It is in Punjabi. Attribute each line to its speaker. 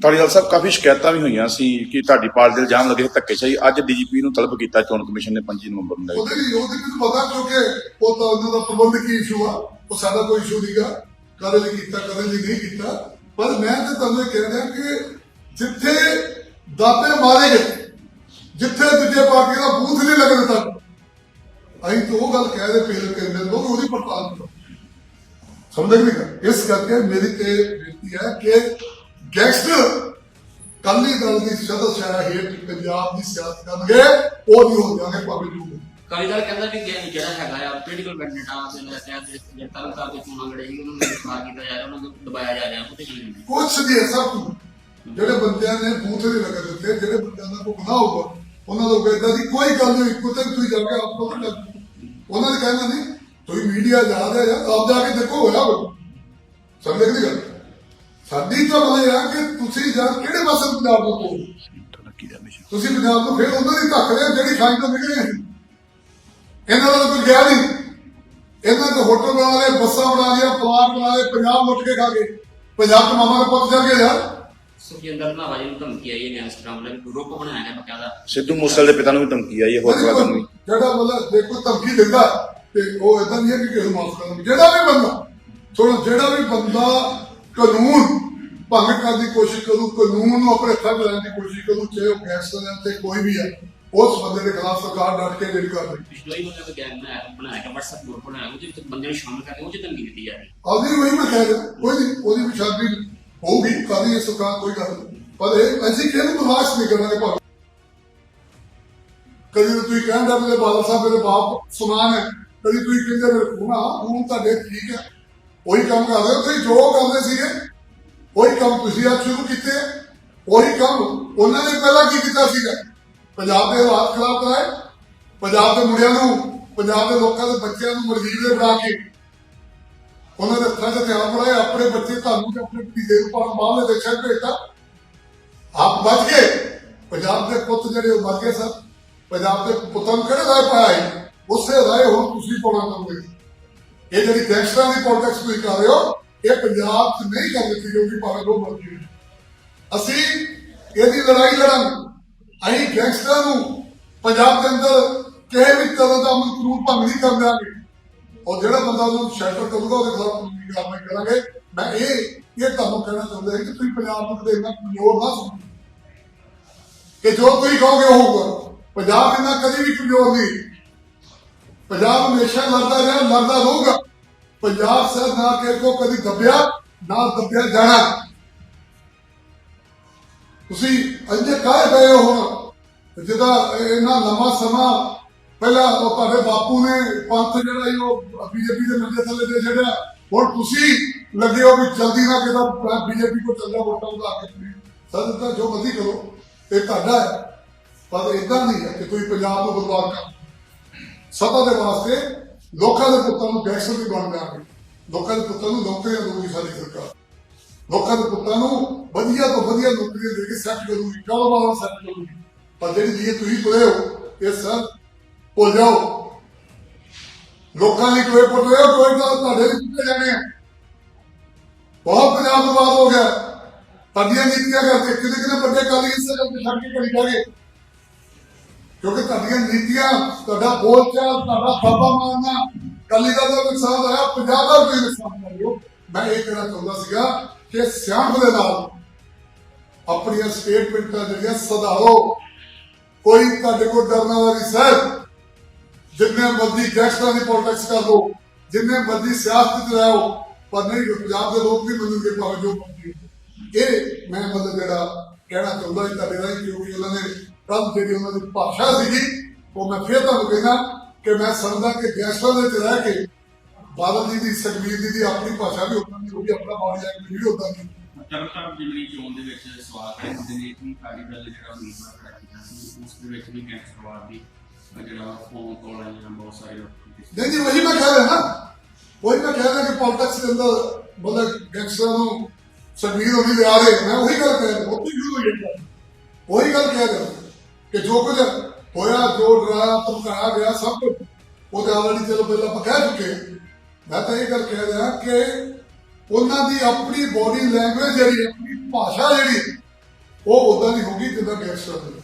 Speaker 1: ਧਾਲੀਵਾਲ ਸਾਹਿਬ ਕਾਫੀ ਸ਼ਿਕਾਇਤਾਂ ਵੀ ਹੋਈਆਂ ਸੀ ਕਿ ਤੁਹਾਡੀ ਪਾਰਟੀ ਦੇ ਇਲਜ਼ਾਮ ਲੱਗੇ ਧੱਕੇਸ਼ਾਹੀ। ਅੱਜ ਡੀਜੀਪੀ ਨੂੰ ਤਲਬ ਕੀਤਾ, ਚੋਣ ਕਮਿਸ਼ਨ ਨੇ 25 ਨਵੰਬਰ ਨੂੰ
Speaker 2: ਉਹਦੇ ਲਈ ਉਹਦੇ ਮੈਨੂੰ ਪਤਾ ਕਿਉਂਕਿ ਉਹ ਤਾਂ ਉਹਨਾਂ ਦਾ ਪ੍ਰਬੰਧਕੀ ਇਸ਼ੂ ਆ। ਉਹ ਸਾਡਾ ਕੋਈ ਇਸ਼ੂ ਨਹੀਂਗਾ ਕਦੇ ਲਈ ਕੀਤਾ ਕਦੇ ਲਈ ਨਹੀਂ ਕੀਤਾ। ਪਰ ਮੈਂ ਤੇ ਤੁਹਾਨੂੰ ਇਹ ਕਹਿ ਰਿਹਾ ਕਿ ਜਿੱਥੇ ਦਾਤੇ ਮਾਰੇ ਗਏ, ਜਿੱਥੇ ਦੂਜੇ ਪਾਰਟੀ ਦਾ ਬੂਥ ਨਹੀਂ ਲੱਗਣ ਦਿੱਤਾ, ਅਸੀਂ ਤਾਂ ਉਹ ਗੱਲ ਕਹਿ ਰਹੇ ਪਹਿਲੇ ਕਹਿੰਦੇ ਲੋਕ, ਉਹਦੀ ਪੜਤਾਲ ਕਰੋ। ਸਮਝ ਗਏ ਨਾ? ਇਸ ਕਰਕੇ ਮੇਰੀ ਤੇ ਬੇਨਤੀ ਹੈ ਕਿ ਗੈਂਗਸਟਰ ਕੱਲੀ ਦਲ ਦੀ ਸਦਸਿਆ ਹੇਠ ਪੰਜਾਬ ਦੀ ਸਿਆਸਤ ਕਰਨਗੇ ਉਹ ਨਹੀਂ ਹੋ ਜਾਣਗੇ ਭਾਵੇਂ ਜੂ
Speaker 3: ਕਾਲੀ ਦਲ ਕਹਿੰਦਾ ਵੀ ਕਿ ਜਿਹੜਾ ਹੈਗਾ ਆ ਪੋਲੀਟੀਕਲ ਕੈਂਡੀਡੇਟਾਂ ਦੇ ਲੈ ਕੇ ਜਿਹੜੇ ਤਰਨ ਤਾਰਨ ਦੇ ਚੋਣਾਂ ਲੜੇ ਸੀ ਉਹਨਾਂ ਨੂੰ ਗ੍ਰਿਫਤਾਰ ਕੀਤਾ ਜਾ ਰਿਹਾ ਉਹਨਾਂ ਨੂੰ ਦਬਾਇਆ ਜਾ ਰਿਹਾ ਉਹਦੇ ਕੀ ਨੇ
Speaker 2: ਕੁਛ ਨਹੀਂ ਹੈ ਸਭ ਕੁਝ ਜਿਹੜੇ ਬੰਦਿਆਂ ਨੇ ਬੂਥ ਨਹੀਂ ਲਗਾ ਦਿੱਤੇ ਜਿਹੜੇ ਬੰਦਿਆਂ ਦਾ ਗੁਨਾਹ ਹੋਊਗਾ ਉਹਨਾਂ ਦਾ ਕਹਿੰਦਾ ਦੀ ਕੋਈ ਗੱਲ ਨਹੀਂ ਇੱਕੋ ਤੇ ਤੁਸੀਂ ਜਾ ਕੇ ਆਪ ਤੋਂ ਉਹਨਾਂ ਨੇ ਕਹਿਣਾ ਨਹੀਂ ਤੁਸੀਂ ਮੀਡੀਆ ਜਾ ਰਿਹਾ ਆਪ ਜਾ ਕੇ ਦੇਖੋ ਹੋਇਆ ਹੋਇਆ ਸਮਝ ਗਏ ਗੱਲ? ਸਾਡੀ ਤਾਂ ਬਲੇ ਆ ਕਿ ਤੁਸੀਂ ਜਾ ਕਿਹੜੇ ਪਾਸੇ ਪੰਜਾਬ ਨੂੰ ਕੋਲ ਤੁਸੀਂ ਪੰਜਾਬ ਤੋਂ ਫਿਰ ਉਹਨਾਂ ਦੀ ਧੱਕ ਰਹੇ ਜਿਹੜੀ ਖਾਈ ਤੋਂ ਨਿਕਲੇ। ਇਹਨਾਂ ਦਾ ਤਾਂ ਕੋਈ ਗਿਆ ਨਹੀਂ। ਇਹਨਾਂ ਦੇ ਹੋਟਲ ਬਣਾ ਲਏ ਬੱਸਾਂ ਬਣਾ ਲਈਆਂ ਪਲਾਟ ਬਣਾ ਲਏ ਪੰਜਾਬ ਲੁੱਟ ਕੇ ਖਾ ਗਏ। ਪੰਜਾਬ ਤੋਂ ਮਾਮਾ ਦਾ ਪੁੱਤ ਚੱਲ ਗਿਆ ਯਾਰ।
Speaker 3: ਸੁਖਜਿੰਦਰ ਰੰਧਾਵਾ ਜੀ ਨੂੰ ਧਮਕੀ ਆਈ ਹੈ ਵੱਲੋਂ ਵੀ ਗਰੁੱਪ ਬਣਾਇਆ ਗਿਆ ਬਕਾਇਦਾ
Speaker 1: ਸਿੱਧੂ ਮੂਸੇਵਾਲੇ ਦੇ ਪਿਤਾ ਨੂੰ ਵੀ ਧਮਕੀ ਆਈ ਹੈ ਹੋਰ ਤਰ੍ਹਾਂ ਨੂੰ
Speaker 2: ਜਿਹੜਾ ਮਤਲਬ ਦੇਖੋ ਧਮਕੀ ਦਿੰਦਾ ਤੇ ਉਹ ਇਦਾਂ ਨਹੀਂ ਹੈ ਕਿ ਕਿਸੇ ਨੂੰ ਮਾਫ ਕਰਨਾ ਜਿਹੜਾ ਵੀ ਬੰਦਾ ਸੁਣੋ ਜਿਹੜਾ ਵੀ ਬੰਦਾ ਕਾਨੂੰਨ ਭੰਗ ਕਰਨ ਦੀ ਕੋਸ਼ਿਸ਼ ਕਰੂ ਕਾਨੂੰਨ ਨੂੰ ਆਪਣੇ ਹੱਥਾਂ ਲੈਣ ਦੀ ਕੋਸ਼ਿਸ਼ ਕਰੂ ਚਾਹੇ ਉਹ ਗੈਂਗਸਟਰ ਹੈ ਤੇ ਕੋਈ ਵੀ ਹੈ ਉਸ ਬੰਦੇ ਦੇ ਖਿਲਾਫ ਸਰਕਾਰ ਡਟ ਕੇ ਜਿਹੜੀ ਕਰ ਰਹੀ
Speaker 3: ਪਿਛਲੇ ਹੀ ਬੰਦੇ ਗੈਂਗ ਬਣਾਇਆ ਬਣਾਇਆ ਗਿਆ WhatsApp ਗਰੁੱਪ ਬਣਾਇਆ ਉਹਦੇ ਵਿੱਚ ਬੰਦੇ ਨੂੰ ਸ਼ਾਮਲ ਕਰਕੇ ਉਹ ਧਮਕੀ ਦਿੱਤੀ ਜਾ ਰਹੀ ਹੈ।
Speaker 2: ਆਉਂਦੀ ਵਹੀ ਮੈਂ ਕਹਿ ਰਿਹਾ ਕੋਈ ਨਹੀਂ ਉਹਦੀ ਵੀ ਸ਼ਾਦੀ ਹੋਊਗੀ ਕਾਦੀ ਇਹ ਸਰਕਾਰ ਕੋਈ ਗੱਲ ਨਹੀਂ। ਪਰ ਇਹ ਅਸੀਂ ਕਿਹਨੂੰ ਬਰਦਾਸ਼ਤ ਨਹੀਂ ਕਰਾਂਗੇ ਭਾਵੇਂ ਕਦੀ ਤੁਸੀਂ ਕਹਿੰਦਾ ਮੇਰੇ ਬਾਦਲ ਸਾਹਿਬ ਮੇਰੇ ਬਾਪ ਸਮਾਨ ਹੈ ਕਦੀ ਤੁਸੀਂ ਕਹਿੰਦੇ ਮੇਰੇ ਖੂਨਾ ਖੂਨ ਤੁਹਾਡੇ ਠੀਕ ਹੈ। ਉਹੀ ਕੰਮ ਕਰ ਰਹੇ ਹੋ, ਤੁਸੀਂ ਜੋ ਕਰਦੇ ਸੀਗੇ, ਉਹੀ ਕੰਮ ਤੁਸੀਂ ਅੱਜ ਸ਼ੁਰੂ ਕੀਤੇ ਹੈ। ਉਹੀ ਕੰਮ ਉਹਨਾਂ ਨੇ ਪਹਿਲਾਂ ਕੀ ਕੀਤਾ ਸੀਗਾ? ਪੰਜਾਬ ਦੇ ਹਾਲਾਤ ਖਰਾਬ ਕਰਾਏ। ਪੰਜਾਬ ਦੇ ਮੁੰਡਿਆਂ ਨੂੰ, ਪੰਜਾਬ ਦੇ ਲੋਕਾਂ ਦੇ ਬੱਚਿਆਂ ਨੂੰ ਮਰਜ਼ੀ ਦੇ ਬਣਾ ਕੇ ਉਹਨਾਂ ਦੇ ਹੱਥਾਂ 'ਚ ਧਿਆਨ ਬਣਾਏ, ਆਪਣੇ ਬੱਚੇ ਤੁਹਾਨੂੰ ਤੇ ਆਪਣੇ ਭਤੀਜੇ ਨੂੰ ਪਾਣ ਬਾਹਰਲੇ ਦੇਸ਼ਾਂ ਭੇਜਤਾ। ਆਪ ਬਚ ਗਏ। ਪੰਜਾਬ ਦੇ ਪੁੱਤ ਜਿਹੜੇ ਉਹ ਮਰ ਗਏ ਸਨ। ਪੰਜਾਬ ਦੇ ਪੁੱਤਾਂ ਨੂੰ ਕਿਹੜੇ ਰਾਹ ਪਾਇਆ ਹੈ ਉਸੇ ਰਾਹ ਹੁਣ ਤੁਸੀਂ ਪਾਉਣਾ ਚਾਹੁੰਦੇ ਇਹ ਜਿਹੜੀ ਗੈਂਗਸਟਰਾਂ ਦੀ ਪੋਲਿਟਿਕਸ ਤੁਸੀਂ ਕਰ ਰਹੇ ਹੋ, ਇਹ ਪੰਜਾਬ 'ਚ ਨਹੀਂ ਕਰ ਦਿੱਤੀ ਕਿਉਂਕਿ ਭਾਵੇਂ ਲੋਕ ਮਰ ਅਸੀਂ ਇਹਦੀ ਲੜਾਈ ਲੜਾਂਗੇ ਅਸੀਂ ਗੈਂਗਸਟਰਾਂ ਨੂੰ ਪੰਜਾਬ ਦੇ ਅੰਦਰ ਕਿਸੇ ਵੀ ਤਰ੍ਹਾਂ ਦਾ ਅਮਨ ਕਾਨੂੰਨ ਭੰਗ ਨਹੀਂ ਕਰਨ ਦਿਆਂਗੇ। ਔਰ ਜਿਹੜਾ ਬੰਦਾ ਉਹਨੂੰ ਸ਼ੈਲਟਰ ਕਰੂਗਾ, ਉਹਦੇ ਖਿਲਾਫ ਕਾਨੂੰਨੀ ਕਾਰਵਾਈ ਕਰਾਂਗੇ। ਮੈਂ ਇਹ ਇਹ ਤੁਹਾਨੂੰ ਕਹਿਣਾ ਚਾਹੁੰਦਾ ਹਾਂ ਕਿ ਤੁਸੀਂ ਪੰਜਾਬ ਨੂੰ ਕਦੇ ਇੰਨਾ ਕਮਜ਼ੋਰ ਨਾ ਸਮਝੋ। ਕਿ ਜੋ ਤੁਸੀਂ ਕਹੋਗੇ ਉਹ ਹੋਊਗਾ, ਪੰਜਾਬ ਇੰਨਾ ਕਦੀ ਵੀ ਕਮਜ਼ੋਰ ਨਹੀਂ। ਪੰਜਾਬ ਹਮੇਸ਼ਾ ਲੜਦਾ ਰਿਹਾ, ਲੜਦਾ ਰਹੂਗਾ। ਪੰਜਾਬ ਸਰ ਨਾ ਕੇ ਕੋ ਕਦੀ ਦੱਬਿਆ, ਨਾ ਦੱਬਿਆ ਜਾਣਾ। ਤੁਸੀਂ ਅੰਜੇ ਕਾਹ ਗਏ ਹੋ ਹੁਣ ਜਿਹਦਾ ਇੰਨਾ ਲੰਮਾ ਸਮਾਂ ਪਹਿਲਾਂ ਉਹ ਤੁਹਾਡੇ ਬਾਪੂ ਨੇ ਪੰਥ ਜਿਹੜਾ ਸੀ, ਉਹ ਬੀਜੇਪੀ ਦੇ ਮੰਜੇ ਥੱਲੇ ਦੇ ਛੱਡਿਆ। ਹੁਣ ਤੁਸੀਂ ਲੱਗੇ ਹੋ ਵੀ ਜਲਦੀ ਨਾ ਕਿਦਾ ਬੀਜੇਪੀ ਕੋ ਚੱਲਦਾ ਵੋਟਾਂ ਉਧਾ ਕੇ ਸਰ ਤਾਂ ਜੋ ਮਰਜ਼ੀ ਕਰੋ, ਇਹ ਤੁਹਾਡਾ ਹੈ। ਪਰ ਇਦਾਂ ਨਹੀਂ ਹੈ ਕਿ ਤੁਸੀਂ ਪੰਜਾਬ ਨੂੰ ਬਰਬਾਦ ਕਰੋ। ਸਤਾ ਦੇ ਵਾਸਤੇ ਲੋਕਾਂ ਦੇ ਪੁੱਤਾਂ ਨੂੰ ਗੈਂਗਸਟਰ ਵੀ ਬਣ ਜਾਣਗੇ ਲੋਕਾਂ ਦੇ ਪੁੱਤਾਂ ਨੂੰ ਨੌਕਰੀਆਂ ਦੇਊਗੀ ਸਾਡੀ ਸਰਕਾਰ। ਲੋਕਾਂ ਦੇ ਪੁੱਤਾਂ ਨੂੰ ਵਧੀਆ ਤੋਂ ਵਧੀਆ ਨੌਕਰੀਆਂ ਦੇ ਕੇ ਸੈੱਟ ਕਰੂਗੀ ਕਾਰੋਬਾਰ ਸੈੱਟ ਕਰੂਗੀ। ਪਰ ਜਿਹੜੀ ਜੀ ਤੁਸੀਂ ਤੁਰੇ ਹੋ, ਇਹ ਸਰ ਭੁੱਲ ਜਾਓ। ਲੋਕਾਂ ਲਈ ਕੋਈ ਪੁੱਟ ਰਹੇ ਹੋ ਕੋਈ ਤਾਂ ਤੁਹਾਡੇ ਵੀ ਪੁੱਟੇ ਜਾਣੇ ਆ। ਬਹੁਤ ਪੰਜਾਬ ਬਰਬਾਦ ਹੋ ਗਿਆ। ਤੁਹਾਡੀਆਂ ਨੀਤੀਆਂ ਕਰਕੇ ਕਿਤੇ ਕਿਤੇ ਵੱਡੇ ਕਾਲੀ ਇਸੇ ਕਰਕੇ ਛੱਡ ਕੇ ਕਰੀ ਜਾਗੇ ਕਿਉਂਕਿ ਤੁਹਾਡੀਆਂ ਨੀਤੀਆਂ ਤੁਹਾਡਾ ਬੋਲਚਾਲ ਤੁਹਾਡਾ ਬਾਬਾ ਮਾਰਨਾ ਕਾਲੀ ਦਾ ਤਾਂ ਨੁਕਸਾਨ ਹੋਇਆ ਪੰਜਾਬ ਦਾ ਵੀ ਨੁਕਸਾਨ ਹੋਇਆ ਮੈਂ ਇਹ ਕਹਿਣਾ ਚਾਹੁੰਦਾ ਸੀਗਾ ਕਿ ਸਿਆਣਪ ਦੇ ਨਾਲ ਆਪਣੀਆਂ ਸਟੇਟਮੈਂਟਾਂ ਜਿਹੜੀਆਂ ਸੁਧਾਰੋ ਕੋਈ ਤੁਹਾਡੇ ਕੋਲ ਡਰਨ ਵਾਲਾ ਨਹੀਂ ਸਰ ਜਿੰਨੇ ਮਰਜ਼ੀ ਗੈਂਗਸਟਰਾਂ ਦੀ ਪੋਲਿਟਿਕਸ ਕਰ ਲਓ, ਜਿੰਨੇ ਮਰਜ਼ੀ ਸਿਆਸਤ ਚ ਰਹੋ ਪਰ ਨਹੀਂ, ਪੰਜਾਬ ਦੇ ਲੋਕ ਨਹੀਂ ਮੰਨਣਗੇ ਭਾਵੇਂ ਜੋ ਮਰਜ਼ੀ ਹੋਵੇ। ਇਹ ਮੈਂ ਮਤਲਬ ਜਿਹੜਾ ਕਹਿਣਾ ਚਾਹੁੰਦਾ ਸੀ ਤੁਹਾਡੇ ਰਾਹੀਂ ਕਿਉਂਕਿ ਉਹਨਾਂ ਨੇ ਕੱਲ ਜਿਹੜੀ ਉਹਨਾਂ ਦੀ ਭਾਸ਼ਾ ਸੀਗੀ ਉਹ ਮੈਂ ਫਿਰ ਤੁਹਾਨੂੰ ਕਹਿੰਦਾ ਕਿ ਮੈਂ ਸਮਝਦਾ ਕਿ ਗੈਂਗਸਟਰਾਂ ਦੇ ਵਿੱਚ ਰਹਿ ਕੇ ਬਾਦਲ ਜੀ ਦੀ ਸੁਖਬੀਰ ਜੀ ਦੀ ਆਪਣੀ ਭਾਸ਼ਾ ਵੀ ਉਦਾਂ ਦੀ ਹੋਊਗੀ ਆਪਣਾ ਬਾਣੀ ਲੈਂਗੁਏਜ ਵੀ ਉਦਾਂ ਦੀ
Speaker 4: ਤਰਨਤਾਰਨ ਜ਼ਿਲ੍ਹੇ ਚੋਣ ਦੇ ਵਿੱਚ ਸਵਾਲ ਹੈ ਕਿ ਨੇ ਕੀ ਕਾਲੀ ਦਲ ਜਿਹੜਾ ਉਮੀਦਵਾਰ ਖੜਾ ਕੀਤਾ ਸੀ ਉਸ ਦੇ ਵਿੱਚ ਵੀ ਗੈਂਗਸਟਰਵਾਦ ਦੀ ਜਿਹੜਾ ਫੋਨ ਕਾਲ ਆਈਆਂ ਬਹੁਤ ਸਾਰੇ
Speaker 2: ਨਹੀਂ ਜੀ ਵਹੀ ਮੈਂ ਕਹਿ ਰਿਹਾ ਨਾ। ਵਹੀ ਮੈਂ ਕਹਿ ਰਿਹਾ ਕਿ ਪੋਲਿਟਿਕਸ ਦੇ ਅੰਦਰ ਗੈਂਗਸਟਰਾਂ ਨੂੰ ਸੁਖਬੀਰ ਹੋਣੀ ਲਿਆ ਰਹੇ ਮੈਂ ਉਹੀ ਗੱਲ ਕਹਿ ਰਿਹਾ ਉੱਥੇ ਸ਼ੁਰੂ ਉਹੀ ਗੱਲ ਕਹਿ ਰਿਹਾ ਕਿ ਜੋ ਕੁਝ ਹੋਇਆ, ਜੋ ਡਰਾਇਆ ਧਮਕਾਇਆ ਗਿਆ ਸਭ ਕੁਝ। ਉਹਦੇ ਆਲਰੇਡੀ ਚਲੋ ਪਹਿਲਾਂ ਆਪਾਂ ਕਹਿ ਚੁੱਕੇ। ਮੈਂ ਤਾਂ ਇਹ ਗੱਲ ਕਹਿ ਰਿਹਾ ਕਿ ਉਹਨਾਂ ਦੀ ਆਪਣੀ ਬੋਡੀ ਲੈਂਗੁਏਜ ਜਿਹੜੀ ਆਪਣੀ ਭਾਸ਼ਾ ਜਿਹੜੀ, ਉਹ ਉਦਾਂ ਦੀ ਹੋਊਗੀ ਜਿੱਦਾਂ ਗੈਂਗਸਟਰ ਦੀ